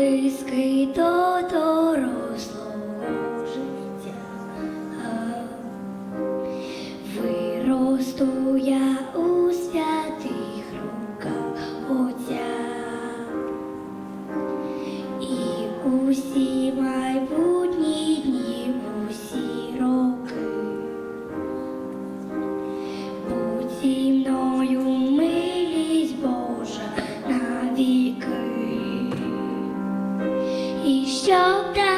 близький до дорослого життя, виросту я у святих руках Отця і усі майбутні. І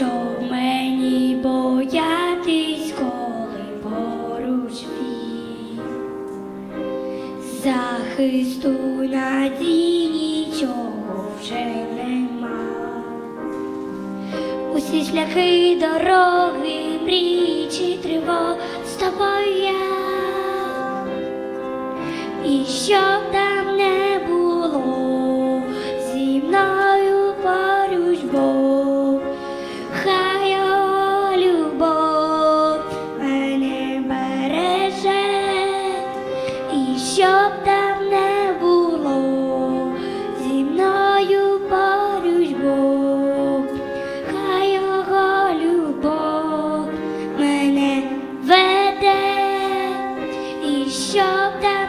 Що мені боятись, коли поруч? Захисту надії нічого вже нема. Усі шляхи дороги, мрії чи тривог з тобою я. І там щоб там не було, зі мною поруч Бог, хай його любов мене веде, і щоб там